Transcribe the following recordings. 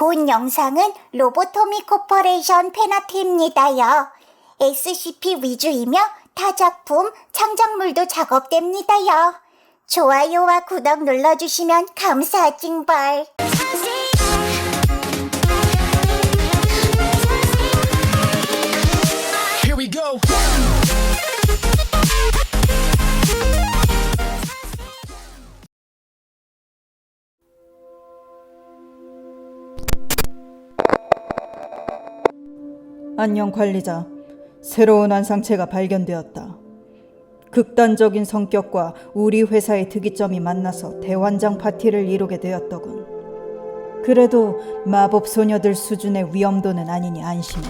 본 영상은 로보토미 코퍼레이션 페나트입니다요. SCP 위주이며 타 작품, 창작물도 작업됩니다요. 좋아요와 구독 눌러주시면 감사하징벌. 안녕 관리자. 새로운 완상체가 발견되었다. 극단적인 성격과 우리 회사의 특이점이 만나서 대환장 파티를 이루게 되었더군. 그래도 마법 소녀들 수준의 위험도는 아니니 안심해.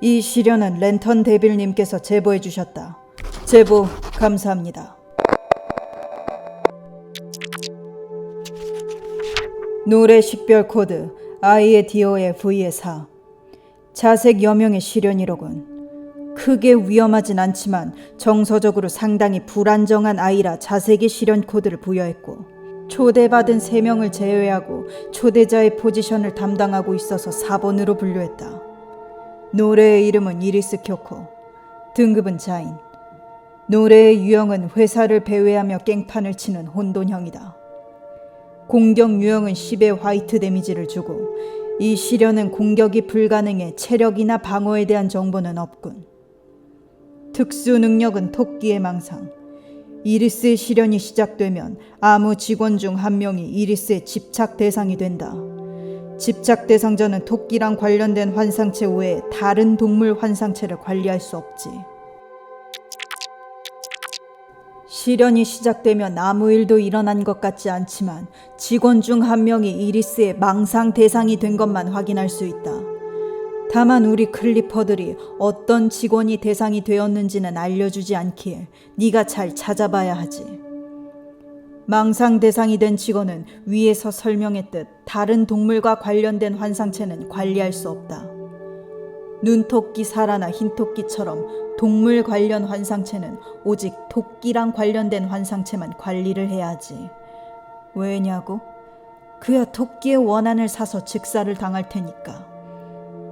이 시련은 랜턴 데빌님께서 제보해 주셨다. 제보 감사합니다. 노래 식별 코드 IADO의 V의 4 자색 여명의 시련이로군. 크게 위험하진 않지만 정서적으로 상당히 불안정한 아이라 자색의 시련 코드를 부여했고 초대받은 3명을 제외하고 초대자의 포지션을 담당하고 있어서 4번으로 분류했다. 노래의 이름은 이리스 쿄코. 등급은 자인. 노래의 유형은 회사를 배회하며 깽판을 치는 혼돈형이다. 공격 유형은 10의 화이트 데미지를 주고 이 시련은 공격이 불가능해 체력이나 방어에 대한 정보는 없군. 특수 능력은 토끼의 망상. 이리스의 시련이 시작되면 아무 직원 중 한 명이 이리스의 집착 대상이 된다. 집착 대상자는 토끼랑 관련된 환상체 외에 다른 동물 환상체를 관리할 수 없지. 시련이 시작되면 아무 일도 일어난 것 같지 않지만 직원 중 한 명이 이리스의 망상 대상이 된 것만 확인할 수 있다. 다만 우리 클리퍼들이 어떤 직원이 대상이 되었는지는 알려주지 않기에 네가 잘 찾아봐야 하지. 망상 대상이 된 직원은 위에서 설명했듯 다른 동물과 관련된 환상체는 관리할 수 없다. 눈토끼 사라나 흰토끼처럼 동물 관련 환상체는 오직 토끼랑 관련된 환상체만 관리를 해야 하지. 왜냐고? 그야 토끼의 원한을 사서 직사를 당할 테니까.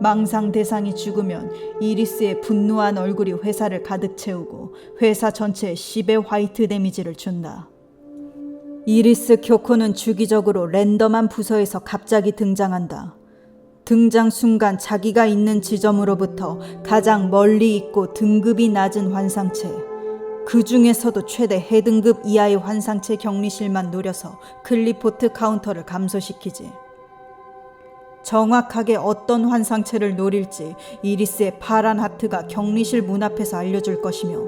망상 대상이 죽으면 이리스의 분노한 얼굴이 회사를 가득 채우고 회사 전체에 10의 화이트 데미지를 준다. 이리스 쿄코는 주기적으로 랜덤한 부서에서 갑자기 등장한다. 등장 순간 자기가 있는 지점으로부터 가장 멀리 있고 등급이 낮은 환상체, 그 중에서도 최대 해등급 이하의 환상체 격리실만 노려서 클리포트 카운터를 감소시키지. 정확하게 어떤 환상체를 노릴지 이리스의 파란 하트가 격리실 문 앞에서 알려줄 것이며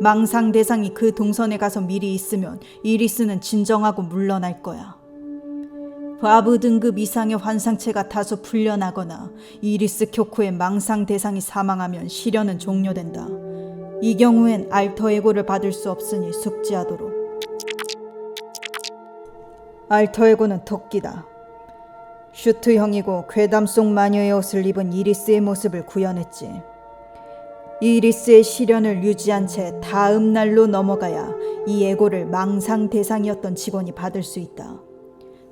망상 대상이 그 동선에 가서 미리 있으면 이리스는 진정하고 물러날 거야. 바브 등급 이상의 환상체가 다소 풀려나거나 이리스 쿄코의 망상 대상이 사망하면 시련은 종료된다. 이 경우엔 알터 에고를 받을 수 없으니 숙지하도록. 알터 에고는 토끼다. 슈트형이고 괴담 속 마녀의 옷을 입은 이리스의 모습을 구현했지. 이리스의 시련을 유지한 채 다음 날로 넘어가야 이 에고를 망상 대상이었던 직원이 받을 수 있다.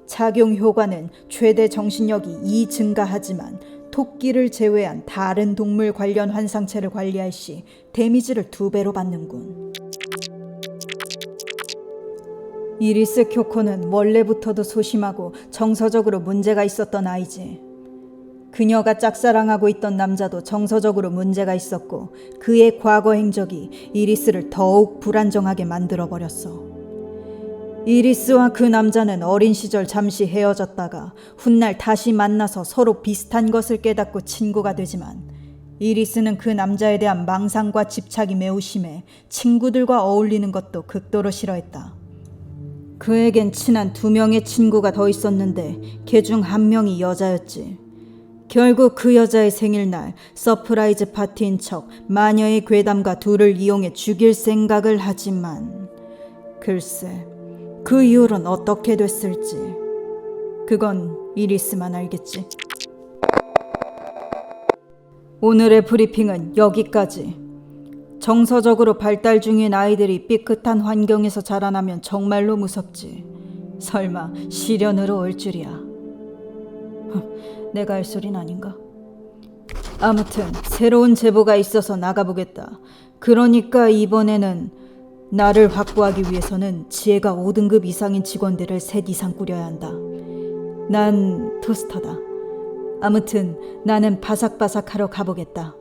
착용 효과는 최대 정신력이 2 증가하지만 토끼를 제외한 다른 동물 관련 환상체를 관리할 시 데미지를 두 배로 받는군. 이리스 쿄코는 원래부터도 소심하고 정서적으로 문제가 있었던 아이지. 그녀가 짝사랑하고 있던 남자도 정서적으로 문제가 있었고 그의 과거 행적이 이리스를 더욱 불안정하게 만들어 버렸어. 이리스와 그 남자는 어린 시절 잠시 헤어졌다가 훗날 다시 만나서 서로 비슷한 것을 깨닫고 친구가 되지만 이리스는 그 남자에 대한 망상과 집착이 매우 심해 친구들과 어울리는 것도 극도로 싫어했다. 그에겐 친한 두 명의 친구가 더 있었는데 걔 중 한 명이 여자였지. 결국 그 여자의 생일날 서프라이즈 파티인 척 마녀의 괴담과 둘을 이용해 죽일 생각을 하지만 글쎄 그 이후론 어떻게 됐을지 그건 이리스만 알겠지. 오늘의 브리핑은 여기까지. 정서적으로 발달 중인 아이들이 삐끗한 환경에서 자라나면 정말로 무섭지. 설마 시련으로 올 줄이야. 내가 할 소린 아닌가? 아무튼 새로운 제보가 있어서 나가보겠다. 그러니까 이번에는 나를 확보하기 위해서는 지혜가 5등급 이상인 직원들을 셋 이상 꾸려야 한다. 난 토스터다. 아무튼 나는 바삭바삭하러 가보겠다.